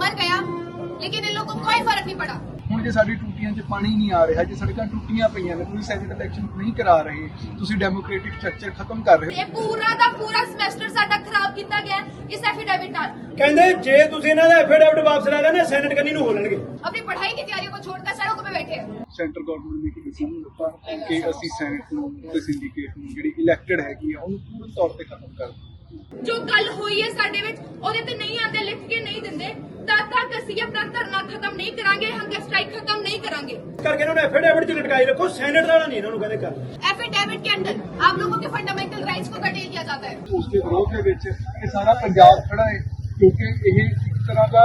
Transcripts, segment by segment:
मर गया लेकिन इन लोगों को कोई फर्क नहीं पड़ा ਹੁਣ ਜੇ ਸਾਡੀ ਟੂਟੀਆਂ 'ਚ ਪਾਣੀ ਨਹੀਂ ਆ ਰਿਹਾ ਜੇ ਸੜਕਾਂ ਟੁੱਟੀਆਂ ਪਈਆਂ ਨੇ ਤੁਸੀਂ ਸੈਨੇਟ ਇਲੈਕਸ਼ਨ ਨਹੀਂ ਕਰਾ ਰਹੇ ਤੁਸੀਂ ਡੈਮੋਕ੍ਰੈਟਿਕ ਸਟਰਕਚਰ ਖਤਮ ਕਰ ਰਹੇ ਇਹ ਪੂਰਾ ਦਾ ਪੂਰਾ ਸਮੈਸਟਰ ਸਾਡਾ ਖਰਾਬ ਕੀਤਾ ਗਿਆ ਹੈ ਇਸ ਐਫੀਡੇਵਿਟ ਨਾਲ ਕਹਿੰਦੇ ਜੇ ਤੁਸੀਂ ਇਹਨਾਂ ਦਾ ਐਫੀਡੇਵਿਟ ਵਾਪਸ ਲੈ ਲੈਣਾ ਸੈਨੇਟ ਕੰਨੀ ਨੂੰ ਹੋ ਲੈਣਗੇ अपनी पढ़ाई की तैयारियों को छोड़कर सड़कों पे बैठे हैं ਹੋ ਸੈਂਟਰ ਗਵਰਨਮੈਂਟ ਨੇ ਇੱਕ ਡਿਸੀਜਨ ਲਿੱਤਾ ਕਿ ਅਸੀਂ ਸੈਨੇਟ ਨੂੰ ਤੇ ਸਿੰਡੀਕੇਟ ਨੂੰ ਜਿਹੜੀ ਇਲੈਕਟਡ ਹੈਗੀ ਆ ਉਹਨੂੰ ਪੂਰਨ ਤੌਰ ਤੇ ਖਤਮ ਕਰ ਦਿਓ ਜੋ ਗੱਲ ਹੋਈ ਹੈ ਸਾਡੇ ਵਿੱਚ ਉਹਦੇ ਤੇ ਨਹੀਂ ਆਂਦੇ ਲਿਖ ਕੇ ਨਹੀਂ ਦਿੰਦੇ ਤਦ ਤੱਕ ਅਸੀਂ ਆਪਣਾ ਧਰਨਾ ਖਤਮ ਨਹੀਂ ਕਰਾਂਗੇ ਹੰਗਰ ਸਟ੍ਰਾਈਕ ਖਤਮ ਨਹੀਂ ਕਰਾਂਗੇ ਕਰਕੇ ਇਹਨਾਂ ਨੂੰ ਐਫੀਡੇਵਿਟ ਚ ਲਟਕਾਈ ਰੱਖੋ ਸੈਨੇਟ ਵਾਲਾ ਨਹੀਂ ਇਹਨਾਂ ਨੂੰ ਕਹਿੰਦੇ ਕਰ एफिडेविट के अंदर आप लोगों के फंडामेंटल राइट्स को कर्टेल किया जाता है ਉਸ ਦੇ ਵਿਰੋਧ ਦੇ ਵਿੱਚ ਇਹ ਸਾਰਾ ਪੰਜਾਬ ਖੜਾ ਹੈ ਕਿਉਂਕਿ ਇਹ ਇੱਕ ਤਰ੍ਹਾਂ ਦਾ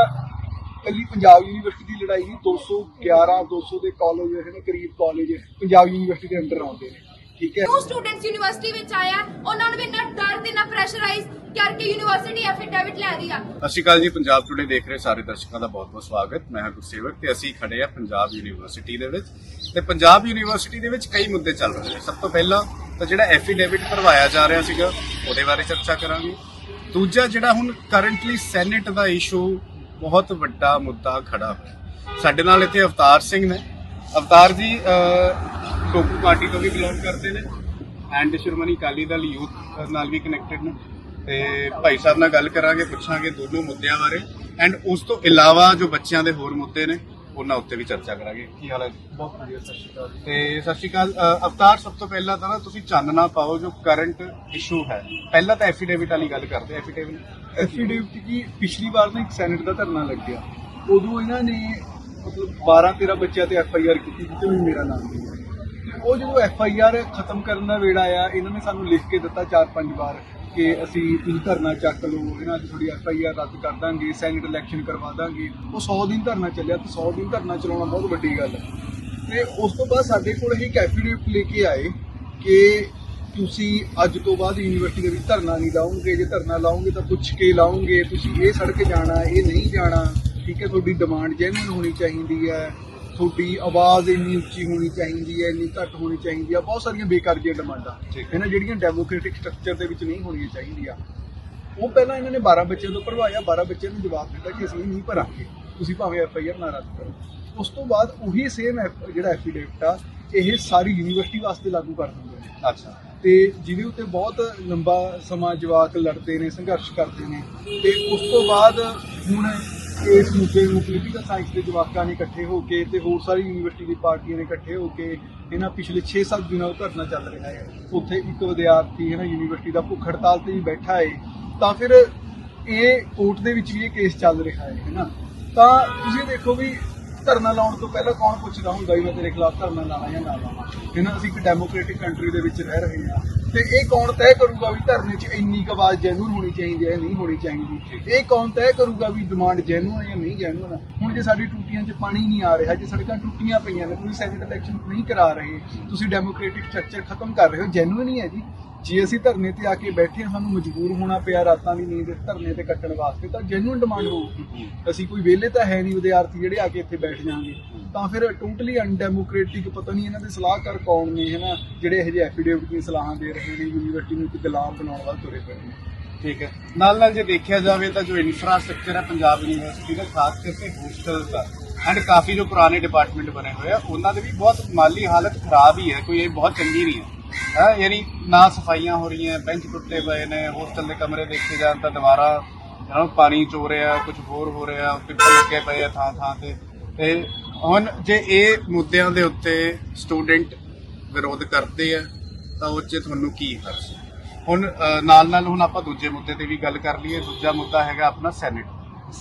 ਕੱਲੀ ਪੰਜਾਬ ਯੂਨੀਵਰਸਿਟੀ ਦੀ ਲੜਾਈ ਨਹੀਂ 211 200 ਦੇ ਕਾਲਜ ਜਿਹੜੇ ਨੇ ਕਰੀਬ ਕਾਲਜ ਪੰਜਾਬ ਯੂਨੀਵਰਸਿਟੀ ਦੇ ਅੰਡਰ ਆਉਂਦੇ ਨੇ ਠੀਕ ਹੈ ਜੋ ਸਟੂਡੈਂਟਸ ਯੂਨੀਵਰਸਿਟੀ ਵਿੱਚ ਆਇਆ ਉਹਨਾਂ ਨੂੰ ਵੀ ਇੰਨਾ ਡਰ ਤੇ ਨਾ ਪ੍ਰੈਸ਼ਰਾਈਜ਼ ਕਰਕੇ ਯੂਨੀਵਰਸਿਟੀ ਐਫੀਡੇਵਿਟ ਲੈ ਰਹੀ ਆ। ਸਤਿ ਸ਼੍ਰੀ ਅਕਾਲ ਜੀ ਪੰਜਾਬ ਟੁਡੇ ਦੇਖ ਰਹੇ ਸਾਰੇ ਦਰਸ਼ਕਾਂ ਦਾ ਬਹੁਤ-ਬਹੁਤ ਸਵਾਗਤ। ਮੈਂ ਹਾਂ ਗੁਰਸੇਵਕ ਤੇ ਅਸੀਂ ਖੜੇ ਆ ਪੰਜਾਬ ਯੂਨੀਵਰਸਿਟੀ ਦੇ ਵਿੱਚ। ਤੇ ਪੰਜਾਬ ਯੂਨੀਵਰਸਿਟੀ ਦੇ ਵਿੱਚ ਕਈ ਮੁੱਦੇ ਚੱਲ ਰਹੇ ਨੇ। ਸਭ ਤੋਂ ਪਹਿਲਾਂ ਤਾਂ ਜਿਹੜਾ ਐਫੀਡੇਵਿਟ ਭਰਵਾਇਆ ਜਾ ਰਿਹਾ ਸੀਗਾ ਉਹਦੇ ਬਾਰੇ ਚਰਚਾ ਕਰਾਂਗੇ। ਦੂਜਾ ਜਿਹੜਾ ਹੁਣ ਕਰੰਟਲੀ ਸੈਨੇਟ ਦਾ ਇਸ਼ੂ ਬਹੁਤ ਵੱਡਾ ਮੁੱਦਾ ਖੜਾ ਹੋਇਆ। ਸਾਡੇ ਨਾਲ ਇੱਥੇ ਅਵਤਾਰ ਸਿੰਘ ਨੇ। ਅਵਤਾਰ ਜੀ ਅਹ, ਪਾਰਟੀ ਤੋਂ ਵੀ ਬਿਲੋਂਗ ਕਰਦੇ ਨੇ। ਐਂਡ ਸ਼੍ਰੋਮਣੀ ਅਕਾਲੀ ਦਲ ਯੂਥ ਨਾਲ ਵੀ ਕਨੈਕਟਡ ਨੇ। ਤੇ ਭਾਈ ਸਾਹਿਬ ਨਾਲ ਗੱਲ ਕਰਾਂਗੇ ਪੁੱਛਾਂਗੇ ਦੋਨੋਂ ਮੁੱਦਿਆਂ ਬਾਰੇ। ਐਂਡ ਉਸ ਤੋਂ ਇਲਾਵਾ ਜੋ ਬੱਚਿਆਂ ਦੇ ਹੋਰ ਮੁੱਦੇ ਨੇ ਉਹਨਾਂ ਉੱਤੇ ਵੀ ਚਰਚਾ ਕਰਾਂਗੇ। ਕੀ ਹਾਲ ਹੈ? ਬਹੁਤ ਵਧੀਆ ਸਤਿ ਸ਼੍ਰੀ ਅਕਾਲ ਤੇ ਸਤਿ ਸ਼੍ਰੀ ਅਕਾਲ। ਅਵਤਾਰ ਸਭ ਤੋਂ ਪਹਿਲਾਂ ਤਾਂ ਨਾ ਤੁਸੀਂ ਚਾਨਣਾ ਪਾਓ ਜੋ ਕਰੰਟ ਇਸ਼ੂ ਹੈ। ਪਹਿਲਾਂ ਤਾਂ ਐਫੀਡੇਵਿਟ ਵਾਲੀ ਗੱਲ ਕਰਦੇ ਐਫੀਡੇਵਿਟ ਐਫੀਡੇਵਿਟ ਕੀ? ਪਿਛਲੀ ਵਾਰ ਨਾ ਇੱਕ ਸੈਨੇਟ ਦਾ ਧਰਨਾ ਲੱਗਿਆ। ਉਦੋਂ ਇਹਨਾਂ ਨੇ ਮਤਲਬ 12 13 ਬੱਚਿਆਂ ਤੇ ਐਫ ਆਈ ਆਰ ਕੀਤੀ ਜਿੱਤੇ ਵੀ ਮੇਰਾ ਨਾਮ ਨਹੀਂ ਉਹ ਜਦੋਂ ਐਫ ਆਈ ਆਰ ਖਤਮ ਕਰਨ ਦਾ ਵੇੜਾ ਆਇਆ ਇਹਨਾਂ ਨੇ ਸਾਨੂੰ ਲਿਖ ਕੇ ਦਿੱਤਾ ਚਾਰ ਪੰਜ ਵਾਰ। ਕਿ ਅਸੀਂ ਤੁਸੀਂ ਧਰਨਾ ਚੱਕ ਲਓ, ਇਹਨਾਂ ਦੀ ਥੋੜੀ ਐਫ ਆਈ ਆਰ ਰੱਦ ਕਰ ਦਾਂਗੇ ਸੈਨੇਟ ਇਲੈਕਸ਼ਨ ਕਰਵਾ ਦਾਂਗੇ। ਉਹ 100 ਦਿਨ ਧਰਨਾ ਚੱਲਿਆ ਤੇ 100 ਦਿਨ ਧਰਨਾ ਚਲਾਉਣਾ ਬਹੁਤ ਵੱਡੀ ਗੱਲ ਹੈ। ਤੇ ਉਸ ਤੋਂ ਬਾਅਦ ਸਾਡੇ ਕੋਲ ਇਹ ਇੱਕ ਐਫੀਡੇਵਿਟ ਲੈ ਕੇ ਆਏ ਕਿ ਤੁਸੀਂ ਅੱਜ ਤੋਂ ਬਾਅਦ ਯੂਨੀਵਰਸਿਟੀ ਦੇ ਵਿੱਚ ਧਰਨਾ ਨਹੀਂ ਲਾਉਂਗੇ ਜੇ ਧਰਨਾ ਲਾਉਂਗੇ ਤਾਂ ਪੁੱਛ ਕੇ ਲਾਉਂਗੇ ਤੁਸੀਂ ਇਹ ਸੜਕ ਜਾਣਾ, ਇਹ ਨਹੀਂ ਜਾਣਾ। ਠੀਕ ਹੈ, ਤੁਹਾਡੀ ਡਿਮਾਂਡ ਜੈਨੂਨ ਹੋਣੀ ਚਾਹੀਦੀ ਹੈ। ਤੁਹਾਡੀ ਆਵਾਜ਼ ਇੰਨੀ ਉੱਚੀ ਹੋਣੀ ਚਾਹੀਦੀ ਹੈ ਇੰਨੀ ਘੱਟ ਹੋਣੀ ਚਾਹੀਦੀ ਹੈ ਬਹੁਤ ਸਾਰੀਆਂ ਬੇਕਾਰ ਜਿਹੀਆਂ ਡਿਮਾਂਡਾਂ। ਇਹਨਾਂ ਜਿਹੜੀਆਂ ਡੈਮੋਕ੍ਰੈਟਿਕ ਸਟਰਕਚਰ ਦੇ ਵਿੱਚ ਨਹੀਂ ਹੋਣੀਆਂ ਚਾਹੀਦੀਆਂ। ਉਹ ਪਹਿਲਾਂ ਇਹਨਾਂ ਨੇ 12 ਬੱਚਿਆਂ ਤੋਂ ਭਰਵਾਇਆ 12 ਬੱਚਿਆਂ ਨੂੰ ਜਵਾਬ ਦਿੱਤਾ ਕਿ ਅਸੀਂ ਨਹੀਂ ਭਰਾਂਗੇ। ਤੁਸੀਂ ਭਾਵੇਂ ਐਫ ਆਈ ਆਰ ਨਾ ਰੱਦ ਕਰੋ। ਉਸ ਤੋਂ ਬਾਅਦ ਉਹੀ ਸੇਮ ਜਿਹੜਾ ਐਫੀਡੇਵਿਟ ਆ ਇਹ ਸਾਰੀ ਯੂਨੀਵਰਸਿਟੀ ਵਾਸਤੇ ਲਾਗੂ ਕਰ ਦਿੰਦੇ ਨੇ। ਅੱਛਾ। ਤੇ ਜਿਹਦੇ ਉੱਤੇ ਬਹੁਤ ਲੰਬਾ ਸਮਾਂ ਜਵਾਕ ਲੜਦੇ ਨੇ ਸੰਘਰਸ਼ ਕਰਦੇ ਨੇ। ਤੇ ਉਸ ਤੋਂ ਬਾਅਦ ਹੁਣ ਇਸ ਮੁੱਦੇ ਨੂੰ ਪੋਲੀਟੀਕਲ ਸਾਇੰਸ ਦੇ ਜਵਾਕਾਂ ਨੇ ਇਕੱਠੇ ਹੋ ਕੇ ਤੇ ਹੋਰ ਸਾਰੀ ਯੂਨੀਵਰਸਿਟੀ ਦੀ ਪਾਰਟੀਆਂ ਨੇ ਇਕੱਠੇ ਹੋ ਕੇ ਇਹਨਾਂ ਪਿਛਲੇ 6-7 ਦਿਨਾਂ ਤੋਂ ਧਰਨਾ ਚੱਲ ਰਿਹਾ ਹੈ। ਉੱਥੇ ਇੱਕ ਵਿਦਿਆਰਥੀ ਹੈ ਨਾ ਯੂਨੀਵਰਸਿਟੀ ਦਾ ਭੁੱਖ ਹੜਤਾਲ ਤੇ ਵੀ ਬੈਠਾ ਹੈ। ਤਾਂ ਫਿਰ ਇਹ ਕੋਰਟ ਦੇ ਵਿੱਚ ਵੀ ਇਹ ਕੇਸ ਚੱਲ ਰਿਹਾ ਹੈ ਹੈਨਾ ਤਾਂ ਤੁਸੀਂ ਦੇਖੋ ਵੀ ਧਰਨਾ ਲਾਉਣ ਤੋਂ ਪਹਿਲਾਂ ਕੌਣ ਪੁੱਛਦਾ ਹੁੰਦਾ ਵੀ ਮੈਂ ਤੇਰੇ ਖਿਲਾਫ ਧਰਨਾ ਲਾਣਾ ਜਾਂ ਨਾ ਲਾਣਾ ਇਹਨਾਂ ਅਸੀਂ ਇੱਕ ਡੈਮੋਕ੍ਰੈਟਿਕ ਕੰਟਰੀ ਦੇ ਵਿੱਚ ਰਹਿ ਰਹੇ ਹਾਂ। ਤੇ ਇਹ ਕੌਣ ਤੈਅ ਕਰੂਗਾ ਵੀ ਧਰਨੇ 'ਚ ਇੰਨੀ ਕੁ ਆਵਾਜ਼ ਜੈਨੂਨ ਹੋਣੀ ਚਾਹੀਦੀ ਹੈ ਨਹੀਂ ਹੋਣੀ ਚਾਹੀਦੀ? ਇਹ ਕੌਣ ਤੈਅ ਕਰੂਗਾ ਵੀ ਡਿਮਾਂਡ ਜੈਨੂਨ ਹੈ ਜਾਂ ਨਹੀਂ ਜੈਨੂਨ ਹੈ? ਹੁਣ ਜੇ ਸਾਡੀ ਟੂਟੀਆਂ 'ਚ ਪਾਣੀ ਨਹੀਂ ਆ ਰਿਹਾ ਜੇ ਸੜਕਾਂ ਟੁੱਟੀਆਂ ਪਈਆਂ ਨੇ ਤੁਸੀਂ ਸੈਨੇਟ ਇਲੈਕਸ਼ਨ ਨਹੀਂ ਕਰਾ ਰਹੇ ਤੁਸੀਂ ਡੈਮੋਕ੍ਰੈਟਿਕ ਸਟਰਕਚਰ ਖਤਮ ਕਰ ਰਹੇ ਹੋ ਜੈਨੂਨ ਹੀ ਹੈ ਜੀ। ਜੇ ਅਸੀਂ ਧਰਨੇ ਤੇ ਆ ਕੇ ਬੈਠੇ ਹਾਂ, ਸਾਨੂੰ ਮਜਬੂਰ ਹੋਣਾ ਪਿਆ, ਰਾਤਾਂ ਦੀ ਨੀਂਦ ਧਰਨੇ ਤੇ ਕੱਟਣ ਵਾਸਤੇ, ਤਾਂ ਜੈਨੂਨ ਡਿਮਾਂਡ ਹੋਊਗੀ ਅਸੀਂ ਕੋਈ ਵਿਹਲੇ ਤਾਂ ਹੈ ਨਹੀਂ ਵਿਦਿਆਰਥੀ ਜਿਹੜੇ ਆ ਕੇ ਇੱਥੇ ਬੈਠ ਜਾਣਗੇ। ਤਾਂ ਫਿਰ ਟੋਟਲੀ ਅਨਡੈਮੋਕ੍ਰੈਟਿਕ ਪਤਾ ਨਹੀਂ ਇਹਨਾਂ ਦੇ ਸਲਾਹਕਾਰ ਕੌਣ ਨੇ, ਹਨਾ? ਜਿਹੜੇ ਇਹ ਜਿਹੇ ਐਫੀਡੇਵਿਟ ਦੀਆਂ ਸਲਾਹਾਂ ਦੇ ਰਹੇ ਨੇ ਯੂਨੀਵਰਸਿਟੀ ਨੂੰ ਇੱਕ ਗੁਲਾਮ ਬਣਾਉਣ ਵੱਲ ਤੁਰੇ ਪਏ ਨੇ। ਠੀਕ ਹੈ। ਨਾਲ ਨਾਲ ਜੇ ਦੇਖਿਆ ਜਾਵੇ ਤਾਂ ਜੋ ਇਨਫਰਾਸਟ੍ਰਕਚਰ ਹੈ, ਪੰਜਾਬ ਯੂਨੀਵਰਸਿਟੀ ਦਾ, ਖਾਸ ਕਰਕੇ ਹੋਸਟਲਸ ਦਾ ਐਂਡ ਕਾਫੀ ਜੋ ਪੁਰਾਣੇ ਡਿਪਾਰਟਮੈਂਟ ਬਣੇ ਹੋਏ ਆ, ਉਹਨਾਂ ਦੇ ਵੀ ਬਹੁਤ ਮਾਲੀ ਹਾਲਤ ਖਰਾਬ ਹੀ ਹੈ, ਕੋਈ ਇਹ ਬਹੁਤ ਚੰਗੀ ਨਹੀਂ ਹੈ। ਹਾਂ ਯਾਨੀ ਨਾ ਸਫਾਈਆਂ ਹੋ ਰਹੀਆਂ, ਬੈਂਚ ਟੁੱਟੇ ਪਏ ਨੇ, ਹੋਸਟਲ ਦੇ ਕਮਰੇ ਦੇਖੇ ਜਾਣ ਤਾਂ ਦੁਬਾਰਾ ਜਣਾ ਪਾਣੀ ਚੋ ਰਿਹਾ ਕੁਝ ਹੋਰ ਹੋ ਰਿਹਾ, ਪਿੱਪਲ ਲੱਗੇ ਪਏ ਆ ਥਾਂ ਥਾਂ ਤੇ। ਤੇ ਹੁਣ ਜੇ ਇਹ ਮੁੱਦਿਆਂ ਦੇ ਉੱਤੇ ਸਟੂਡੈਂਟ ਵਿਰੋਧ ਕਰਦੇ ਆ, ਤਾਂ ਉਹ 'ਚ ਤੁਹਾਨੂੰ ਕੀ ਹਰਜ ਹੁਣ ਨਾਲ ਨਾਲ ਹੁਣ ਆਪਾਂ ਦੂਜੇ ਮੁੱਦੇ ਤੇ ਵੀ ਗੱਲ ਕਰ ਲਈਏ। ਦੂਜਾ ਮੁੱਦਾ ਹੈਗਾ ਆਪਣਾ ਸੈਨੇਟ।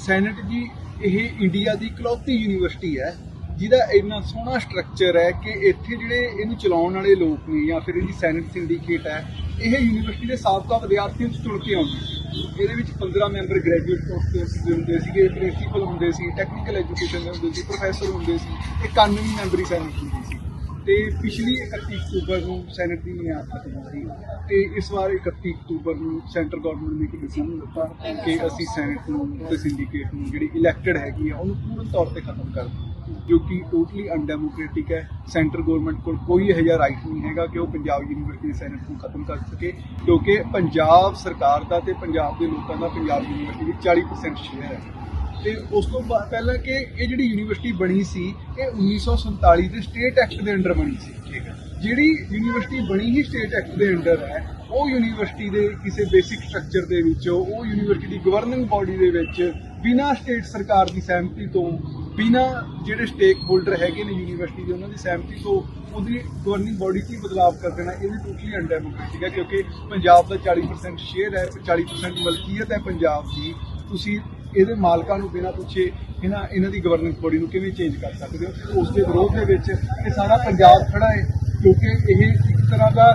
ਸੈਨੇਟ ਜੀ, ਇਹ ਇੰਡੀਆ ਦੀ ਇਕਲੌਤੀ ਯੂਨੀਵਰਸਿਟੀ ਹੈ। ਜਿਹਦਾ ਇੰਨਾ ਸੋਹਣਾ ਸਟਰਕਚਰ ਹੈ ਕਿ ਇੱਥੇ ਜਿਹੜੇ ਇਹਨੂੰ ਚਲਾਉਣ ਵਾਲੇ ਲੋਕ ਨੇ ਜਾਂ ਫਿਰ ਇਹਦੀ ਸੈਨੇਟ ਸਿੰਡੀਕੇਟ ਹੈ, ਇਹ ਯੂਨੀਵਰਸਿਟੀ ਦੇ ਸਾਬਕਾ ਵਿਦਿਆਰਥੀਆਂ ਤੋਂ ਚੁਣ ਕੇ ਆਉਂਦੀ ਸੀ। ਇਹਦੇ ਵਿੱਚ 15 ਮੈਂਬਰ ਗ੍ਰੈਜੂਏਟ ਕੋਰਸ ਦੇ ਹੁੰਦੇ ਸੀਗੇ ਪ੍ਰਿੰਸੀਪਲ ਹੁੰਦੇ ਸੀ ਟੈਕਨੀਕਲ ਐਜੂਕੇਸ਼ਨ ਦੇ ਹੁੰਦੇ ਸੀ ਪ੍ਰੋਫੈਸਰ ਹੁੰਦੇ ਸੀ ਇਹ ਕਾਨੂੰਨੀ ਮੈਂਬਰੀ ਸੈਨੇਟ ਹੁੰਦੀ ਸੀ। ਤੇ ਪਿਛਲੀ 31 ਅਕਤੂਬਰ ਨੂੰ ਸੈਨੇਟ ਦੀ ਮਿਆਦ ਖਤਮ ਹੋਈ ਤੇ ਇਸ ਵਾਰ 31 ਅਕਤੂਬਰ ਨੂੰ ਸੈਂਟਰ ਗਵਰਨਮੈਂਟ ਨੇ ਇੱਕ ਡਿਸੀਜਨ ਦਿੱਤਾ ਕਿ ਅਸੀਂ ਸੈਨੇਟ ਨੂੰ, ਤੇ ਸਿੰਡੀਕੇਟ ਨੂੰ ਜਿਹੜੀ ਇਲੈਕਟਡ ਹੈਗੀ ਆ, ਉਹਨੂੰ ਪੂਰਨ ਤੌਰ ਤੇ ਖਤਮ ਕਰ ਦਿਓ ਜੋ ਕਿ ਟੋਟਲੀ ਅਨਡੈਮੋਕ੍ਰੈਟਿਕ ਹੈ। ਸੈਂਟਰ ਗਵਰਨਮੈਂਟ ਕੋਲ ਕੋਈ ਇਹੋ ਜਿਹਾ ਰਾਈਟ ਨਹੀਂ ਹੈਗਾ ਕਿ ਉਹ ਪੰਜਾਬ ਯੂਨੀਵਰਸਿਟੀ ਦੇ ਸੈਨੇਟ ਨੂੰ ਖਤਮ ਕਰ ਸਕੇ। ਕਿਉਂਕਿ ਪੰਜਾਬ ਸਰਕਾਰ ਦਾ ਤੇ ਪੰਜਾਬ ਦੇ ਲੋਕਾਂ ਦਾ ਪੰਜਾਬ ਯੂਨੀਵਰਸਿਟੀ ਵਿੱਚ 40% ਸ਼ੇਅਰ ਹੈ। ਤੇ ਉਸ ਤੋਂ ਪਹਿਲਾਂ ਕਿ ਇਹ ਜਿਹੜੀ ਯੂਨੀਵਰਸਿਟੀ ਬਣੀ ਸੀ ਇਹ 1947 ਦੇ ਸਟੇਟ ਐਕਟ ਦੇ ਅੰਡਰ ਬਣੀ ਸੀ। ਠੀਕ ਹੈ। ਜਿਹੜੀ ਯੂਨੀਵਰਸਿਟੀ ਬਣੀ ਹੀ ਸਟੇਟ ਐਕਟ ਦੇ ਅੰਡਰ ਹੈ ਉਹ ਯੂਨੀਵਰਸਿਟੀ ਦੇ ਕਿਸੇ ਬੇਸਿਕ ਸਟਰਕਚਰ ਦੇ ਵਿੱਚ ਉਹ ਯੂਨੀਵਰਸਿਟੀ ਦੀ ਗਵਰਨਿੰਗ ਬਾਡੀ ਦੇ ਵਿੱਚ ਬਿਨਾਂ ਸਟੇਟ ਸਰਕਾਰ ਦੀ ਸਹਿਮਤੀ ਤੋਂ ਬਿਨਾਂ ਜਿਹੜੇ ਸਟੇਕ ਹੋਲਡਰ ਹੈਗੇ ਨੇ ਯੂਨੀਵਰਸਿਟੀ ਦੇ, ਉਹਨਾਂ ਦੀ ਸਹਿਮਤੀ ਤੋਂ ਉਹਦੀ ਗਵਰਨਿੰਗ ਬਾਡੀ 'ਚ ਹੀ ਬਦਲਾਅ ਕਰ ਦੇਣਾ, ਇਹ ਵੀ ਟੋਟਲੀ ਅਨਡੈਮੋਕ੍ਰੈਟਿਕ ਹੈ, ਕਿਉਂਕਿ ਪੰਜਾਬ ਦਾ 40% ਸ਼ੇਅਰ ਹੈ 40% ਮਲਕੀਅਤ ਹੈ ਪੰਜਾਬ ਦੀ। ਤੁਸੀਂ ਇਹਦੇ ਮਾਲਕਾਂ ਨੂੰ ਬਿਨਾਂ ਪੁੱਛੇ ਇਹਨਾਂ ਇਹਨਾਂ ਦੀ ਗਵਰਨਿੰਗ ਬੋਡੀ ਨੂੰ ਕਿਵੇਂ ਚੇਂਜ ਕਰ ਸਕਦੇ ਹੋ? ਉਸ ਦੇ ਵਿਰੋਧ ਦੇ ਵਿੱਚ ਇਹ ਸਾਰਾ ਪੰਜਾਬ ਖੜਾ ਹੈ, ਕਿਉਂਕਿ ਇਹ ਇੱਕ ਤਰ੍ਹਾਂ ਦਾ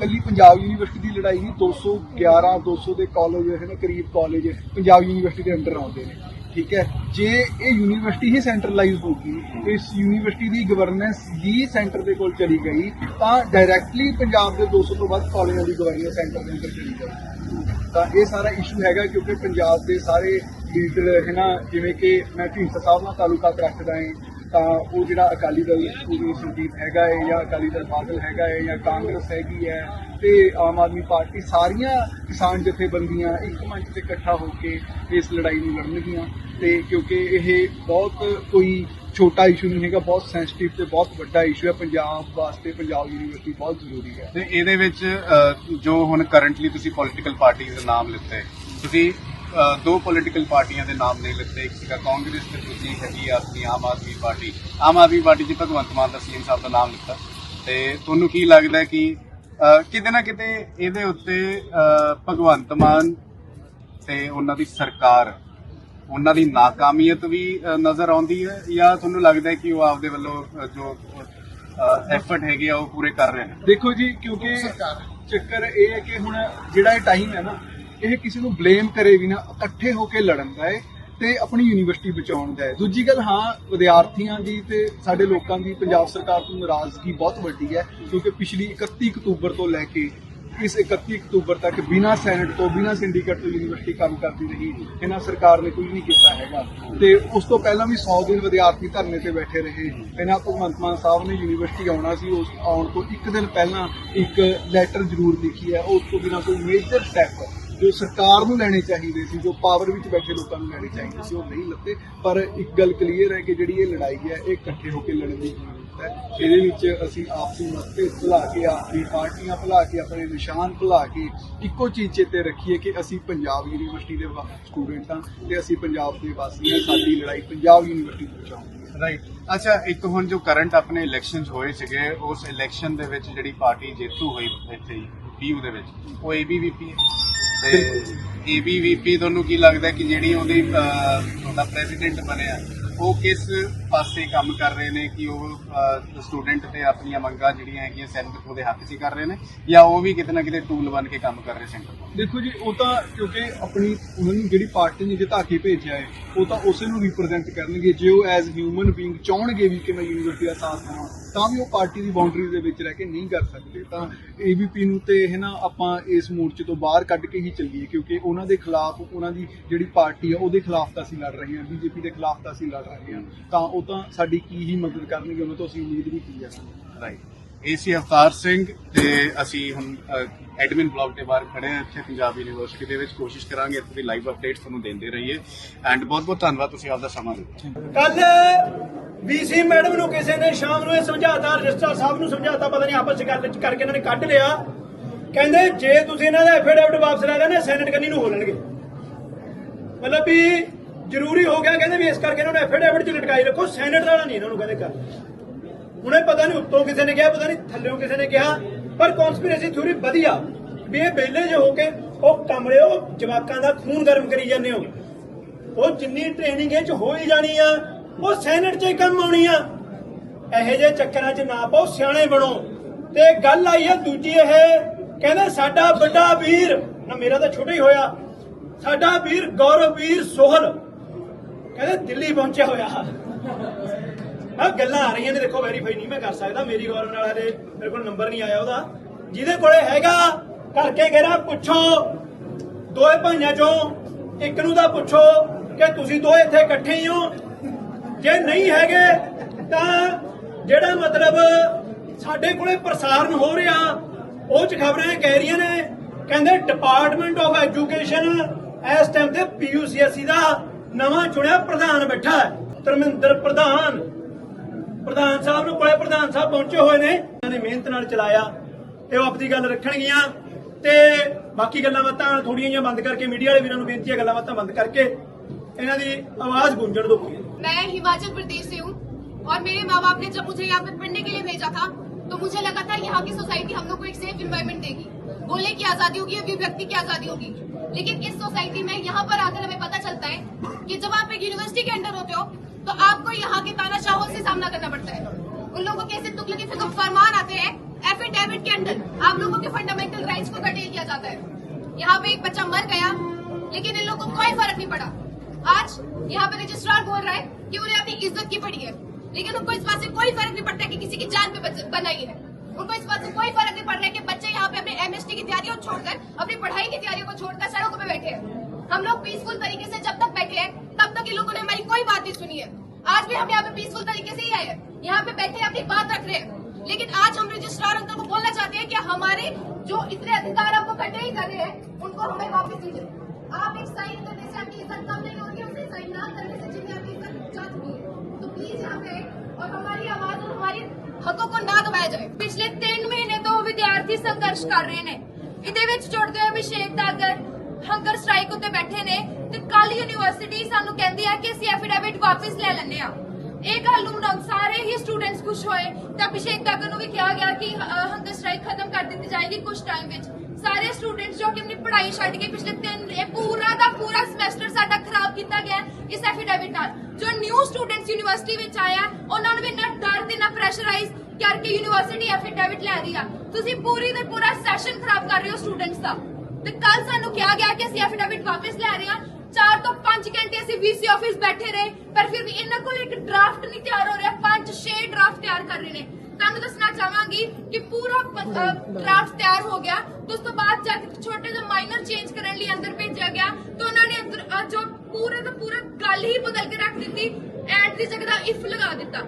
ਕੱਲੀ ਪੰਜਾਬ ਯੂਨੀਵਰਸਿਟੀ ਦੀ ਲੜਾਈ ਨਹੀਂ 211 200 ਦੇ ਕਾਲਜ ਹੈ ਨਾ, ਕਰੀਬ ਕਾਲਜ ਪੰਜਾਬ ਯੂਨੀਵਰਸਿਟੀ ਦੇ ਅੰਡਰ ਆਉਂਦੇ ਨੇ। ਠੀਕ ਹੈ? ਜੇ ਇਹ ਯੂਨੀਵਰਸਿਟੀ ਹੀ ਸੈਂਟਰਲਾਈਜ਼ ਹੋ ਗਈ, ਇਸ ਯੂਨੀਵਰਸਿਟੀ ਦੀ ਗਵਰਨੈਂਸ ਹੀ ਸੈਂਟਰ ਦੇ ਕੋਲ ਚਲੀ ਗਈ, ਤਾਂ ਡਾਇਰੈਕਟਲੀ ਪੰਜਾਬ ਦੇ 200 ਤੋਂ ਵੱਧ ਕਾਲਜਾਂ ਦੀ ਗਵਰਨੈਂਸ ਸੈਂਟਰ ਦੇ ਅੰਦਰ ਚਲੀ ਗਈ ਤਾਂ ਇਹ ਸਾਰਾ ਇਸ਼ੂ ਹੈਗਾ ਕਿਉਂਕਿ ਪੰਜਾਬ ਦੇ ਸਾਰੇ ਲੀਡਰ ਹੈ ਨਾ, ਜਿਵੇਂ ਕਿ ਮੈਂ ਢੀਂਡਸਾ ਸਾਹਿਬ ਨਾਲ ਤਾਲੁਕਾਤ ਰੱਖਦਾ ਹਾਂ, ਤਾਂ ਉਹ ਜਿਹੜਾ ਅਕਾਲੀ ਦਲ ਪੂਰੀ ਸੰਦੀਪ ਹੈਗਾ ਹੈ ਜਾਂ ਅਕਾਲੀ ਦਲ ਬਾਦਲ ਹੈਗਾ ਹੈ ਜਾਂ ਕਾਂਗਰਸ ਹੈਗੀ ਹੈ ਤੇ ਆਮ ਆਦਮੀ ਪਾਰਟੀ ਸਾਰੀਆਂ ਕਿਸਾਨ ਜਥੇਬੰਦੀਆਂ ਇੱਕ ਮੰਚ ਤੇ ਇਕੱਠਾ ਹੋ ਕੇ ਇਸ ਲੜਾਈ ਨੂੰ ਲੜਨਗੀਆਂ ਤੇ ਕਿਉਂਕਿ ਇਹ ਬਹੁਤ ਕੋਈ ਛੋਟਾ ਇਸ਼ੂ ਨਹੀਂ ਹੈਗਾ, ਬਹੁਤ ਸੈਂਸਿਟਿਵ ਤੇ ਬਹੁਤ ਵੱਡਾ ਇਸ਼ੂ ਹੈ। ਪੰਜਾਬ ਵਾਸਤੇ ਪੰਜਾਬ ਯੂਨੀਵਰਸਿਟੀ ਬਹੁਤ ਜ਼ਰੂਰੀ ਹੈ। ਤੇ ਇਹਦੇ ਵਿੱਚ ਜੋ ਹੁਣ ਕਰੰਟਲੀ ਤੁਸੀਂ ਪੋਲੀਟੀਕਲ ਪਾਰਟੀਆਂ ਦੇ ਨਾਮ ਲਿੱਤੇ, ਤੁਸੀਂ ਦੋ ਪੋਲੀਟੀਕਲ ਪਾਰਟੀਆਂ ਦੇ ਨਾਮ ਨਹੀਂ ਲਿੱਤੇ। ਇੱਕ ਸੀਗਾ ਕਾਂਗਰਸ ਤੇ ਦੂਜੀ ਹੈਗੀ ਆ ਆਪਣੀ ਆਮ ਆਦਮੀ ਪਾਰਟੀ। ਆਮ ਆਦਮੀ ਪਾਰਟੀ 'ਚ ਭਗਵੰਤ ਮਾਨ ਦਾ ਸੀਐਮ ਸਾਹਿਬ ਦਾ ਨਾਮ ਲਿੱਤਾ। ਤੇ ਤੁਹਾਨੂੰ ਕੀ ਲੱਗਦਾ ਕਿ ਕਿਤੇ ਨਾ ਕਿਤੇ ਇਹਦੇ ਉੱਤੇ ਭਗਵੰਤ ਮਾਨ ਤੇ ਉਹਨਾਂ ਦੀ ਸਰਕਾਰ, ਉਹਨਾਂ ਦੀ ਨਾਕਾਮੀਅਤ ਵੀ ਨਜ਼ਰ ਆਉਂਦੀ ਹੈ ਜਾਂ ਤੁਹਾਨੂੰ ਲੱਗਦਾ ਹੈ ਕਿ ਉਹ ਆਪਦੇ ਵੱਲੋਂ ਜੋ ਐਫਰਟ ਹੈਗੇ ਆ, ਉਹ ਪੂਰੇ ਕਰ ਰਹੇ ਨੇ? ਦੇਖੋ ਜੀ, ਕਿਉਂਕਿ ਚੱਕਰ ਇਹ ਹੈ ਕਿ ਹੁਣ ਜਿਹੜਾ ਇਹ ਟਾਈਮ ਹੈ ਨਾ, ਇਹ ਕਿਸੇ ਨੂੰ ਬਲੇਮ ਕਰੇ ਵੀ ਨਾ, ਇਕੱਠੇ ਹੋ ਕੇ ਲੜਨ ਦਾ ਹੈ ਤੇ ਆਪਣੀ ਯੂਨੀਵਰਸਿਟੀ ਬਚਾਉਣ ਦਾ ਹੈ। ਦੂਜੀ ਗੱਲ, ਹਾਂ, ਵਿਦਿਆਰਥੀਆਂ ਦੀ ਤੇ ਸਾਡੇ ਲੋਕਾਂ ਦੀ, ਪੰਜਾਬ ਸਰਕਾਰ ਤੋਂ ਨਾਰਾਜ਼ਗੀ ਬਹੁਤ ਵੱਡੀ ਹੈ, ਕਿਉਂਕਿ ਪਿਛਲੀ 31 ਅਕਤੂਬਰ ਤੋਂ ਲੈ ਕੇ ਇਸ 31 ਅਕਤੂਬਰ ਤੱਕ ਬਿਨਾਂ ਸੈਨੇਟ ਤੋਂ, ਬਿਨਾਂ ਸਿੰਡੀਕੇਟ ਤੋਂ ਯੂਨੀਵਰਸਿਟੀ ਕੰਮ ਕਰਦੀ ਰਹੀ, ਇਹਨਾਂ ਸਰਕਾਰ ਨੇ ਕੁਝ ਨਹੀਂ ਕੀਤਾ ਹੈਗਾ। ਤੇ ਉਸ ਤੋਂ ਪਹਿਲਾਂ ਵੀ 100 ਦਿਨ ਵਿਦਿਆਰਥੀ ਧਰਨੇ ਤੇ ਬੈਠੇ ਰਹੇ। ਇਹਨਾਂ ਭਗਵੰਤ ਮਾਨ ਸਾਹਿਬ ਨੇ ਯੂਨੀਵਰਸਿਟੀ ਆਉਣਾ ਸੀ, ਉਸ ਆਉਣ ਤੋਂ ਇੱਕ ਦਿਨ ਪਹਿਲਾਂ ਇੱਕ ਲੈਟਰ ਜ਼ਰੂਰ ਲਿਖੀ ਹੈ, ਉਸ ਤੋਂ ਬਿਨਾਂ ਕੋਈ ਮੇਜਰ ਸਟੈਪ ਜੋ ਸਰਕਾਰ ਨੂੰ ਲੈਣੇ ਚਾਹੀਦੇ ਸੀ, ਜੋ ਪਾਵਰ ਵਿੱਚ ਬੈਠੇ ਲੋਕਾਂ ਨੂੰ ਲੈਣੇ ਚਾਹੀਦੇ ਸੀ, ਉਹ ਨਹੀਂ ਲੱਤੇ ਪਰ ਇੱਕ ਗੱਲ ਕਲੀਅਰ ਹੈ ਕਿ ਜਿਹੜੀ ਇਹ ਲੜਾਈ ਹੈ, ਇਹ ਇਕੱਠੇ ਹੋ ਕੇ ਲੜਨ ਦੀ ਜ਼ਰੂਰਤ ਹੈ। ਇਹਦੇ ਵਿੱਚ ਅਸੀਂ ਆਪਸੀ ਮਤਭੇਦ ਭੁਲਾ ਕੇ, ਆਪਣੀ ਪਾਰਟੀਆਂ ਭੁਲਾ ਕੇ, ਆਪਣੇ ਨਿਸ਼ਾਨ ਭੁਲਾ ਕੇ ਇੱਕੋ ਚੀਜ਼ ਚੇਤੇ ਰੱਖੀਏ ਕਿ ਅਸੀਂ ਪੰਜਾਬ ਯੂਨੀਵਰਸਿਟੀ ਦੇ ਸਟੂਡੈਂਟ ਹਾਂ ਤੇ ਅਸੀਂ ਪੰਜਾਬ ਦੇ ਵਾਸੀ ਹਾਂ। ਸਾਡੀ ਲੜਾਈ ਪੰਜਾਬ ਯੂਨੀਵਰਸਿਟੀ ਤੋਂ ਬਚਾਉਣੀ ਰਾਈਟ ਅੱਛਾ, ਇੱਕ ਹੁਣ ਜੋ ਕਰੰਟ ਆਪਣੇ ਇਲੈਕਸ਼ਨਸ ਹੋਏ ਸੀਗੇ, ਉਸ ਇਲੈਕਸ਼ਨ ਦੇ ਵਿੱਚ ਜਿਹੜੀ ਪਾਰਟੀ ਜੇਤੂ ਹੋਈ ਇੱਥੇ ਪੀਯੂ ਦੇ ਵਿੱਚ, ਉਹ ਏਬੀਵੀਪੀ ਹੈ? ਤੇ ਏਬੀਵੀਪੀ ਤੁਹਾਨੂੰ ਕੀ ਲੱਗਦਾ ਕਿ ਜਿਹੜੀ ਉਹਦੀ ਅਹ, ਪ੍ਰੈਜ਼ੀਡੈਂਟ ਬਣਿਆ ਉਹ ਕਿਸ ਪਾਸੇ ਕੰਮ ਕਰ ਰਹੇ ਨੇ ਕਿ ਉਹ ਸਟੂਡੈਂਟ ਤੇ ਆਪਣੀਆਂ ਮੰਗਾਂ ਜਿਹੜੀਆਂ ਹੈਗੀਆਂ ਸੈਨਿਕ ਉਹਦੇ ਹੱਥ 'ਚ ਹੀ ਕਰ ਰਹੇ ਨੇ? ਜਾਂ ਉਹ ਵੀ ਕਿਤੇ ਨਾ ਕਿਤੇ ਟੂਲ ਬਣ ਕੇ ਕੰਮ ਕਰ ਰਹੇ ਸੈਂਟਰ ਕੋਲ ਦੇਖੋ ਜੀ ਉਹ ਤਾਂ ਕਿਉਂਕਿ ਆਪਣੀ ਉਹਨਾਂ ਨੂੰ ਜਿਹੜੀ ਪਾਰਟੀ ਨੇ ਜਿਤਾ ਕੇ ਭੇਜਿਆ ਹੈ ਉਹ ਤਾਂ ਉਸੇ ਨੂੰ ਰਿਪਰੈਜ਼ੈਂਟ ਕਰਨਗੇ। ਜੇ ਉਹ ਐਜ਼ ਹਿਊਮਨ ਬੀਇੰਗ ਚਾਹਣਗੇ ਵੀ ਕਿ ਮੈਂ ਯੂਨੀਵਰਸਿਟੀ ਦਾ ਸਾਥ ਦੇਵਾਂ ਤਾਂ ਵੀ ਉਹ ਪਾਰਟੀ ਦੀ ਬਾਉਂਡਰੀ ਦੇ ਵਿੱਚ ਰਹਿ ਕੇ ਨਹੀਂ ਕਰ ਸਕਦੇ। ਤਾਂ ਏਬੀਪੀ ਨੂੰ ਤੇ ਹੈ ਨਾ ਆਪਾਂ ਇਸ ਮੋਰਚੇ ਤੋਂ ਬਾਹਰ ਕੱਢ ਕੇ ਹੀ ਚੱਲੀਏ ਕਿਉਂਕਿ ਉਹਨਾਂ ਦੇ ਖਿਲਾਫ ਉਹਨਾਂ ਦੀ ਜਿਹੜੀ ਪਾਰਟੀ ਆ ਉਹਦੇ ਖਿਲਾਫ ਤਾਂ ਅਸੀਂ ਲੜ ਰਹੇ ਹਾਂ ਬੀਜੇਪੀ ਦੇ ਖਿਲਾਫ ਤਾਂ ਅਸੀਂ ਲੜ ਰਹੇ ਹਾਂ। ਤਾਂ ਉਹ ਤਾਂ ਸਾਡੀ ਕੀ ਹੀ ਮਦਦ ਕਰਨਗੇ ਉਹਨਾਂ ਤੋਂ ਅਸੀਂ ਉਮੀਦ ਵੀ ਕੀ ਹੈ ਰਾਈਟ ਏਸੀ ਅਵਤਾਰ ਸਿੰਘ ਤੇ ਅਸੀਂ ਹੁਣ ਐਡਮਿਨ ਬਲੌਗ ਦੇ ਬਾਹਰ ਖੜੇ ਹਾਂ ਇੱਥੇ ਪੰਜਾਬ ਯੂਨੀਵਰਸਿਟੀ ਦੇ ਵਿੱਚ ਕੋਸ਼ਿਸ਼ ਕਰਾਂਗੇ ਇੱਥੇ ਦੀ ਲਾਈਵ ਅਪਡੇਟਸ ਤੁਹਾਨੂੰ ਦਿੰਦੇ ਰਹੀਏ। ਐਂਡ ਬਹੁਤ ਬਹੁਤ ਧੰਨਵਾਦ ਤੁਸੀਂ ਆਪਦਾ ਸਮਾਂ ਦਿੱਤਾ ਕੱਲ ਵੀਸੀ ਮੈਡਮ ਨੂੰ ਕਿਸੇ ਨੇ ਸ਼ਾਮ ਨੂੰ ਇਹ ਸਮਝਾਤਾ, ਰਜਿਸਟਰ ਸਾਹਿਬ ਨੂੰ ਸਮਝਾਤਾ, ਪਤਾ ਨਹੀਂ ਆਪਸ ਚ ਗੱਲ ਕਰਕੇ ਇਹਨਾਂ ਨੇ ਕੱਢ ਲਿਆ। ਕਹਿੰਦੇ, ਜੇ ਤੁਸੀਂ ਇਹਨਾਂ ਦਾ ਐਫੀਡੇਵਿਟ ਵਾਪਸ ਲੈ ਲੈਣਾ ਸੈਨੇਟ ਕੰਨੀ ਨੂੰ ਹੋ ਮਤਲਬ ਵੀ ਜ਼ਰੂਰੀ ਹੋ ਗਿਆ, ਕਹਿੰਦੇ ਵੀ ਇਸ ਕਰਕੇ ਇਹਨਾਂ ਨੂੰ ਐਫੀਡੇਵਿਟ ਚ ਲਟਕਾਈ ਰੱਖੋ ਸੈਨੇਟ ਵਾਲਾ ਨਹੀਂ ਇਹਨਾਂ ਨੂੰ ਕਹਿੰਦੇ ਕਰ ਹੁਣ ਇਹ ਪਤਾ ਨਹੀਂ ਉੱਤੋਂ ਕਿਸੇ ਨੇ ਕਿਹਾ, ਪਤਾ ਨਹੀਂ ਥੱਲੇੋਂ ਕਿਸੇ ਨੇ ਕਿਹਾ, ਪਰ ਕਨਸਪੀਰੇਸੀ ਥਿਊਰੀ ਵਧੀਆ। ਵੀ ਇਹ ਬੇਲੇ ਜੇ ਹੋ ਕੇ ਉਹ ਕਮਲਿਓ ਜਵਾਕਾਂ ਦਾ ਖੂਨ ਗਰਮ ਕਰੀ ਜਾਂਦੇ ਹੋ। ਉਹ ਜਿੰਨੀ ਟ੍ਰੇਨਿੰਗ ਇਹ ਚ ਹੋ ਹੀ ਜਾਣੀ ਆ ਉਹ ਸੈਨੇਟ 'ਚ ਹੀ ਕੰਮ ਆਉਣੀ ਆ। ਇਹੋ ਜਿਹੇ ਚੱਕਰਾਂ 'ਚ ਨਾ ਪਾਓ, ਸਿਆਣੇ ਬਣੋ। ਤੇ ਗੱਲ ਆਈ ਆ, ਦੂਜੀ ਇਹ ਕਹਿੰਦੇ ਸਾਡਾ ਵੱਡਾ ਵੀਰ, ਨਾ ਮੇਰਾ ਤਾਂ ਛੋਟਾ ਹੀ ਹੋਇਆ, ਸਾਡਾ ਵੀਰ ਗੌਰਵ ਵੀਰ ਸੋਹਲ, ਕਹਿੰਦੇ ਦਿੱਲੀ ਪਹੁੰਚਿਆ ਹੋਇਆ। ਆ ਗੱਲਾਂ ਆ ਰਹੀਆਂ ਨੇ, ਦੇਖੋ ਵੈਰੀਫਾਈ ਨਹੀਂ ਮੈਂ ਕਰ ਸਕਦਾ, ਮੇਰੀ ਗੌਰਵ ਨਾਲ ਹਲੇ ਮੇਰੇ ਕੋਲ ਨੰਬਰ ਨਹੀਂ ਆਇਆ ਉਹਦਾ। ਜਿਹਦੇ ਕੋਲੇ ਹੈਗਾ, ਕਰਕੇ ਕਹਿਣਾ ਪੁੱਛੋ, ਦੋਏ ਭਾਈਆਂ ਚੋਂ ਇੱਕ ਨੂੰ ਤਾਂ ਪੁੱਛੋ ਕਿ ਤੁਸੀਂ ਦੋਏ ਇੱਥੇ ਇਕੱਠੇ ਹੀ ਹੋ? ਜੇ ਨਹੀਂ ਹੈਗੇ, ਤਾਂ ਜਿਹੜਾ ਮਤਲਬ ਸਾਡੇ ਕੋਲੇ ਪ੍ਰਸਾਰਣ ਹੋ ਰਿਹਾ, ਉਹ ਚ ਖਬਰਾਂ ਕਹਿ ਰਹੀਆਂ ਨੇ। ਕਹਿੰਦੇ ਡਿਪਾਰਟਮੈਂਟ ਆਫ ਐਜੂਕੇਸ਼ਨ ਇਸ ਟਾਈਮ ਤੇ ਪੀਯੂਸੀਐਸਸੀ ਦਾ ਨਵਾਂ ਚੁਣਿਆ ਪ੍ਰਧਾਨ ਬੈਠਾ ਹੈ, ਧਰਮਿੰਦਰ ਪ੍ਰਧਾਨ। ਪ੍ਰਧਾਨ ਸਾਹਿਬ ਨੂੰ ਕੋਲੇ ਪ੍ਰਧਾਨ ਸਾਹਿਬ ਪਹੁੰਚੇ ਹੋਏ ਨੇ। ਇਹਨਾਂ ਨੇ ਮਿਹਨਤ ਨਾਲ ਚਲਾਇਆ ਤੇ ਉਹ ਆਪਣੀ ਗੱਲ ਰੱਖਣਗੀਆਂ। ਤੇ ਬਾਕੀ ਗੱਲਾਂ ਬਾਤਾਂ ਥੋੜੀਆਂ ਜਿਹੀਆਂ ਬੰਦ ਕਰਕੇ, ਮੀਡੀਆ ਵਾਲੇ ਵੀਰਾਂ ਨੂੰ ਬੇਨਤੀ ਹੈ, ਗੱਲਾਂ ਬਾਤਾਂ ਬੰਦ ਕਰਕੇ ਇਹਨਾਂ ਦੀ ਆਵਾਜ਼ ਗੂੰਜਣ ਦਿਓ। ਪੂਰੀ मैं हिमाचल प्रदेश से हूँ और मेरे माँ बाप ने जब मुझे यहाँ पे पढ़ने के लिए भेजा था तो मुझे लगा था यहाँ की सोसाइटी हम लोग को एक सेफ़ इन्वायरमेंट देगी। बोलने की आज़ादी होगी अभिव्यक्ति की आज़ादी होगी। लेकिन इस सोसाइटी में यहाँ पर आकर हमें पता चलता है कि जब आप एक यूनिवर्सिटी के अंडर होते हो तो आपको यहाँ के तानाशाहों से सामना करना पड़ता है। उन लोगों के ऐसे फरमान आते हैं एफिडेविट के अंदर आप लोगों के फंडामेंटल राइट्स को कटेल किया जाता है। यहाँ पे एक बच्चा मर गया, लेकिन इन लोगों को कोई फ़र्क नहीं पड़ा। आज यहाँ पे रजिस्ट्रार बोल रहा है कि उन्हें अपनी इज़्ज़त की पड़ी है, लेकिन उनको इस बात से कोई फ़र्क नहीं पड़ता कि किसी की जान पे बनाई है। उनको इस बात से कोई फ़र्क नहीं पड़ रहा है कि बच्चे यहाँ पे अपने एमएसटी की तैयारियों को छोड़कर, अपनी पढ़ाई की तैयारियों को छोड़कर सड़कों पे बैठे हैं। हम लोग पीसफुल तरीके से जब तक बैठे हैं, तब तक इन लोगों ने हमारी कोई बात नहीं सुनी है। आज भी हम यहाँ पे पीसफुल तरीके से ही आए हैं। यहाँ पे बैठे अपनी बात रख रहे हैं। लेकिन आज हम रजिस्ट्रार अंकल को बोलना चाहते हैं कि हमारे जो इतने अधिकार आपको कटे ही कर रहे हैं, उनको हमें वापस दीजिए। आप एक साइन करने से आपकी इज्जत कम नहीं होगी उसे साइन ना करने से जिनकी आपकी इज्जत जा चुकी है तो प्लीज यहाँ पे और हमारी आवाज और हमारी हकों को ना दबाया जाए ਪਿਛਲੇ 3 ਮਹੀਨੇ ਤੋਂ ਵਿਦਿਆਰਥੀ ਸੰਘਰਸ਼ ਕਰ ਰਹੇ ਨੇ ਇਹਦੇ ਵਿੱਚ ਜੁੜਦੇ ਹੋਏ ਅਭਿਸ਼ੇਕ ਦਾਗਰ ਹੰਗਰ ਸਟ੍ਰਾਈਕ ਉੱਤੇ ਬੈਠੇ ਨੇ ਤੇ ਕੱਲ ਯੂਨੀਵਰਸਿਟੀ ਸਾਨੂੰ ਕਹਿੰਦੀ ਆ ਕਿ ਅਸੀਂ ਐਫੀਡੇਵਿਟ ਵਾਪਸ ਲੈ ਲੈਣੇ ਆ ਇਹ ਗੱਲ ਨੂੰ ਨਾ- ਸਾਰੇ ਹੀ ਸਟੂਡੈਂਟਸ ਖੁਸ਼ ਹੋਏ ਤੇ ਅਭਿਸ਼ੇਕ ਦਾਗਰ ਨੂੰ ਵੀ ਕਿਹਾ ਗਿਆ ਕਿ ਅ, ਹੰਗਰ ਸਟ੍ਰਾਈਕ ਖਤਮ ਕਰ ਦਿੱਤੀ ਜਾਏਗੀ ਕੁਝ ਟਾਈਮ ਵਿੱਚ ਸਾਰੇ ਸਟੂਡੈਂਟਸ ਜੋ ਕਿ ਆਪਣੀ ਪੜ੍ਹਾਈ ਛੱਡ ਕੇ ਪਿਛਲੇ 3 ਇਹ ਪੂਰਾ ਦਾ ਪੂਰਾ ਸਮੈਸਟਰ ਸਾਡਾ ਖਰਾਬ ਕੀਤਾ ਗਿਆ ਇਸ ਐਫੀਡੇਵਿਟ ਨਾਲ। ਜੋ ਨਿਊ ਸਟੂਡੈਂਟਸ ਯੂਨੀਵਰਸਿਟੀ ਵਿੱਚ ਆਏ ਉਹਨਾਂ ਨੂੰ ਵੀ ਇੰਨਾ ਡਰ ਤੇ ਨਾ ਪ੍ਰੈਸ਼ਰਾਈਜ਼ ਕਰਕੇ ਯੂਨੀਵਰਸਿਟੀ ਐਫੀਡੇਵਿਟ ਲੈ ਰਹੀ ਆ। ਤੁਸੀਂ ਪੂਰੀ ਦਾ ਪੂਰਾ ਸੈਸ਼ਨ ਖਰਾਬ ਕਰ ਰਹੇ ਹੋ ਸਟੂਡੈਂਟਸ ਦਾ। ਤੇ ਕੱਲ ਸਾਨੂੰ ਕਿਹਾ ਗਿਆ ਕਿ ਅਸੀਂ ਐਫੀਡੇਵਿਟ ਵਾਪਸ ਲੈ ਰਹੇ ਹਾਂ 4 ਤੋਂ 5 ਘੰਟੇ ਅਸੀਂ ਵੀਸੀ ਆਫਿਸ ਬੈਠੇ ਰਹੇ, ਪਰ ਫਿਰ ਵੀ ਇਹਨਾਂ ਕੋਲ ਇੱਕ ਡਰਾਫਟ ਨਹੀਂ ਤਿਆਰ ਹੋ ਰਿਹਾ। 5-6 ਡਰਾਫਟ ਤਿਆਰ ਕਰ ਰਹੇ ਨੇ। ਤੁਹਾਨੂੰ ਦੱਸਣਾ ਚਾਹਾਂਗੀ ਕਿ ਪੂਰਾ ਡਰਾਫਟ ਤਿਆਰ ਹੋ ਗਿਆ। ਉਸ ਤੋਂ ਬਾਅਦ ਜਾ ਕੇ ਛੋਟੇ ਜਿਹੇ ਮਾਈਨਰ ਚੇਂਜ ਕਰਨ ਲਈ ਅੰਦਰ ਭੇਜਿਆ ਗਿਆ। ਤੇ ਉਹਨਾਂ ਨੇ ਅੰਦਰ ਜੋ ਪੂਰਾ ਦਾ ਪੂਰਾ ਗੱਲ ਹੀ ਬਦਲ ਕੇ ਰੱਖ ਦਿੱਤੀ। ਐਂਡ ਦੀ ਜਗ੍ਹਾ ਇਫ ਲਗਾ ਦਿੱਤਾ।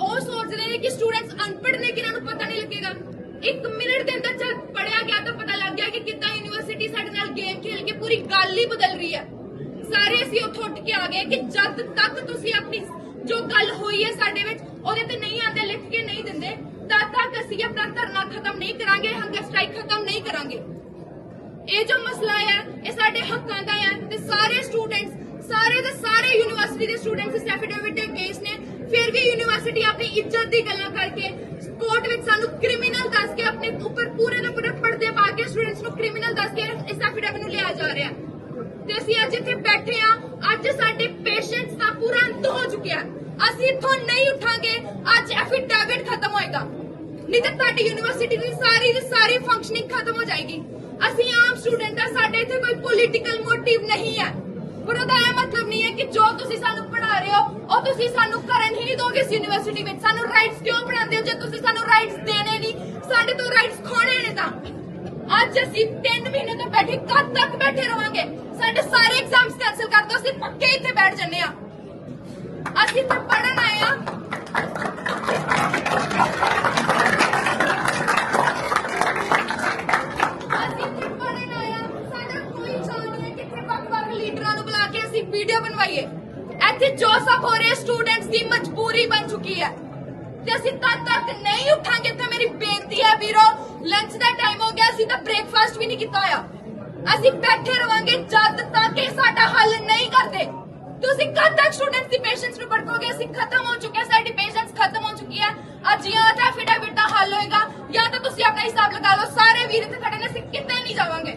ਉਹ ਸੋਚ ਨੇ ਕਿ ਸਟੂਡੈਂਟਸ ਅਨਪੜ੍ਹ ਨੇ ਕਿ ਇਹਨਾਂ ਨੂੰ ਪਤਾ ਨਹੀਂ ਲੱਗੇਗਾ। ਇੱਕ ਮਿੰਟ ਦੇ ਅੰਦਰ ਜਦ ਪੜਿਆ ਗਿਆ ਤਾਂ ਪਤਾ ਲੱਗ ਗਿਆ ਕਿ ਕਿੱਦਾਂ ਯੂਨੀਵਰਸਿਟੀ ਸਾਡੇ ਨਾਲ ਗੇਮ ਖੇਲ ਕੇ ਪੂਰੀ ਗੱਲ ਹੀ ਬਦਲ ਰਹੀ ਹੈ। ਸਾਰੇ ਅਸੀਂ ਉੱਥੋਂ ਉੱਠ ਕੇ ਆ ਗਏ ਕਿ ਜਦ ਤੱਕ ਤੁਸੀਂ ਆਪਣੀ ਜੋ ਗੱਲ ਹੋਈ ਹੈ ਸਾਡੇ ਵਿੱਚ ਉਹਦੇ ਤੇ ਨਹੀਂ ਆਂਦੇ ਲਿਖ ਕੇ ਨਹੀਂ ਦਿੰਦੇ। ਤਦ ਤੱਕ ਅਸੀਂ ਆਪਣਾ ਧਰਨਾ ਖਤਮ ਨਹੀਂ ਕਰਾਂਗੇ ਹੰਗਰ ਸਟ੍ਰਾਈਕ ਖਤਮ ਨਹੀਂ ਕਰਾਂਗੇ। ਇਹ ਜੋ ਮਸਲਾ ਹੈ ਇਹ ਸਾਡੇ ਹੱਕਾਂ ਦਾ ਹੈ ਤੇ ਸਾਰੇ ਸਟੂਡੈਂਟਸ ਸਾਰੇ ਦੇ ਸਾਰੇ ਯੂਨੀਵਰਸਿਟੀ ਦੇ ਸਟੂਡੈਂਟਸ ਇਸ ਐਫੀਡੇਵਿਟ ਦੇ ਕੇਸ ਨੇ। ਫਿਰ ਵੀ ਯੂਨੀਵਰਸਿਟੀ ਆਪਣੀ ਇੱਜ਼ਤ ਦੀ ਗੱਲਾਂ ਕਰਕੇ ਕੋਰਟ ਵਿੱਚ ਸਾਨੂੰ ਕ੍ਰਿਮੀਨਲ ਦੱਸ ਕੇ ਆਪਣੇ ਉੱਪਰ ਪੂਰੇ ਦੇ ਪੂਰੇ ਪਰਦੇ ਪਾ ਕੇ ਸਟੂਡੈਂਟਸ ਨੂੰ ਕ੍ਰਿਮੀਨਲ ਦੱਸ ਕੇ ਇਸ ਐਫੀਡੇਵਿਟ ਨੂੰ ਲਿਆ ਜਾ ਰਿਹਾ। ਤੇ ਅਸੀਂ ਅੱਜ ਇੱਥੇ ਬੈਠੇ ਆ ਅੱਜ ਸਾਡੇ ਪੇਸ਼ੈਂਟਸ ਦਾ ਪੂਰਾ ਅੰਤ ਹੋ ਚੁੱਕਿਆ ਅਸੀਂ ਇੱਥੋਂ ਨਹੀਂ ਉਠਾਂਗੇ, ਅੱਜ ਐਫੀਡੇਵਿਟ ਖਤਮ ਹੋਏਗਾ। ਨਹੀਂ ਤਾਂ ਤੁਹਾਡੀ ਯੂਨੀਵਰਸਿਟੀ ਦੀ ਸਾਰੀ ਦੀ ਸਾਰੀ ਫੰਕਸ਼ਨਿੰਗ ਖਤਮ ਹੋ ਜਾਏਗੀ। ਅਸੀਂ ਆਮ ਸਟੂਡੈਂਟ ਆ ਸਾਡੇ ਇੱਥੇ ਕੋਈ ਪੋਲੀਟੀਕਲ ਮੋਟਿਵ ਨਹੀਂ ਹੈ। ਪਰ ਉਹਦਾ ਇਹ ਮਤਲਬ ਨਹੀਂ ਹੈ ਕਿ ਜੋ ਤੁਸੀਂ ਸਾਨੂੰ ਪੜ੍ਹਾ ਰਹੇ ਹੋ, ਉਹ ਤੁਸੀਂ ਸਾਨੂੰ ਕਰਨ ਹੀ ਦੋਗੇ ਇਸ ਯੂਨੀਵਰਸਿਟੀ ਵਿੱਚ। ਸਾਨੂੰ ਰਾਈਟਸ ਕਿਉਂ ਪੜ੍ਹਾਉਂਦੇ ਹੋ ਜੇ ਤੁਸੀਂ ਸਾਨੂੰ ਰਾਈਟਸ ਦੇਣੇ ਨਹੀਂ? ਸਾਡੇ ਤੋਂ ਰਾਈਟਸ ਖੋਣੇ ਨੇ ਤਾਂ। ਅੱਜ ਅਸੀਂ 3 ਮਹੀਨੇ ਤੋਂ ਬੈਠੇ, ਕਦ ਤੱਕ ਬੈਠੇ ਰਵਾਂਗੇ? ਸਾਡੇ ਸਾਰੇ ਐਗਜ਼ਾਮਸ ਕੈਨਸਲ ਕਰ ਦਿਓ ਅਸੀਂ ਪੱਕੇ ਇੱਥੇ ਬੈਠ ਜੰਨੇ ਆ ਅਸੀਂ ਤਾਂ ਪੜਨ ਆਏ ਆ ਅਸੀਂ ਇੱਥੇ ਪੜਨ ਆਏ ਆ ਸਾਡਾ ਕੋਈ ਚਾਹ ਨਹੀਂ ਹੈ ਕਿ ਇੱਥੇ ਵੱਖ-ਵੱਖ ਲੀਡਰਾਂ ਨੂੰ ਬੁਲਾ ਕੇ ਅਸੀਂ ਵੀਡੀਓ ਬਣਵਾਈਏ। ਇੱਥੇ ਜੋ ਸਭ ਹੋ ਰਿਹਾ ਸਟੂਡੈਂਟਸ ਦੀ ਮਜਬੂਰੀ ਬਣ ਚੁੱਕੀ ਹੈ। ਤੇ ਅਸੀਂ ਤਦ ਤੱਕ ਨਹੀਂ ਉੱਠਾਂਗੇ, ਤੇ ਮੇਰੀ ਬੇਨਤੀ ਹੈ ਵੀਰੋ ਲੰਚ ਦਾ ਟਾਈਮ ਹੋ ਗਿਆ, ਅਸੀਂ ਤਾਂ ਬ੍ਰੇਕਫਾਸਟ ਵੀ ਨਹੀਂ ਕੀਤਾ ਹੋਇਆ। ਅਸੀਂ ਬੈਠੇ ਰਵਾਂਗੇ ਜਦ ਤੱਕ ਇਹ ਸਾਡਾ ਹੱਲ ਨਹੀਂ ਕਰਦੇ। ਤੁਸੀਂ ਕਦ ਤੱਕ ਸਟੂਡੈਂਟਸ ਦੀ ਪੇਸ਼ੈਂਸ ਨੂੰ ਭੜਕੋਗੇ? ਅਸੀਂ ਖਤਮ ਹੋ ਚੁੱਕੇ ਹਾਂ, ਸਾਡੀ ਪੇਸ਼ੈਂਸ ਖਤਮ ਹੋ ਚੁੱਕੀ ਹੈ। ਅੱਜ ਜਾਂ ਤਾਂ ਐਫੀਡੇਵਿਟ ਦਾ ਹੱਲ ਹੋਏਗਾ ਜਾਂ ਤਾਂ ਤੁਸੀਂ ਆਪਣਾ ਹਿਸਾਬ ਲਗਾ ਲਓ। ਸਾਰੇ ਵੀਰ ਇੱਥੇ ਖੜੇ ਨੇ ਅਸੀਂ ਕਿਤੇ ਨਹੀਂ ਜਾਵਾਂਗੇ।